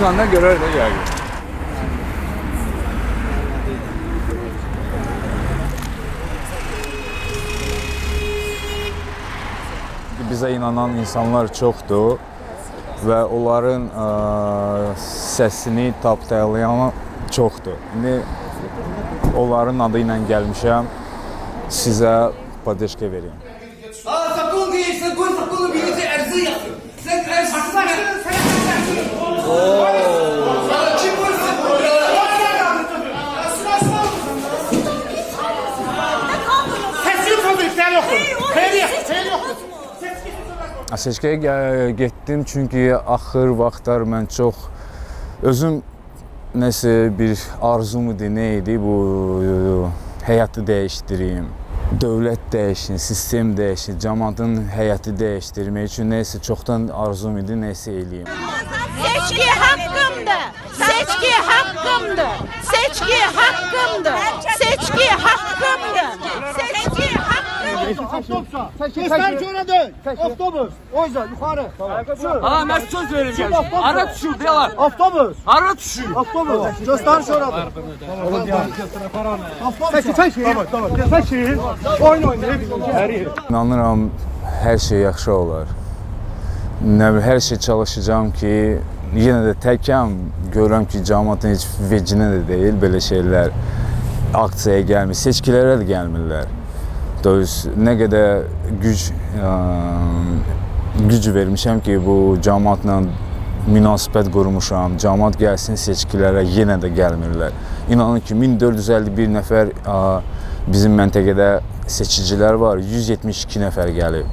Çıxanda görər də yəqin. Bizə inanan insanlar çoxdur və onların ə, səsini tapdalayan çoxdur. İndi onların adı ilə gəlmişəm. Sizə poddeşka vereyim. Seçkiyə gə- getdim çünki axır vaxtlar mən çox özüm nəsə bir arzum idi, nə idi bu e, həyatı dəyişdirim. Dövlət dəyişsin, sistem dəyişsin, cəmaatın həyatı dəyişdirmək üçün nəsə çoxdan arzum idi, nəsə eləyim. Seçki hakkımdı. Seçki hakkımdı. Seçki hakkımdı. Seçki hakkımdı. Seçki hakkımdı. Avtobusa. Göster şöyle dön. Avtobus. O yüzden yukarı. Şu. Aa ben söz vereceğim. Ara düşür diyorlar. Avtobus. Ara düşür. Avtobus. Göster şöyle dön. Avtobus. Çek çek. Tamam tamam. Çek. Oyun oynayın. Her yeri. İnanıram hər şey yaxşı olar. Nə bilim, hər şey çalışacağam ki, yenə də təkəm, görürəm ki, cəmaatın heç vecinə də deyil belə şeylər aksiyaya gəlmir, seçkilərə də gəlmirlər. Nə qədər güc ə, güc vermişəm ki, bu cəmaatla münasibət qurmuşam. Cəmaat gəlsin seçkilərə yenə də gəlmirlər. İnanın ki, 1451 nəfər bizim məntəqədə seçicilər var. 172 nəfər gəlib.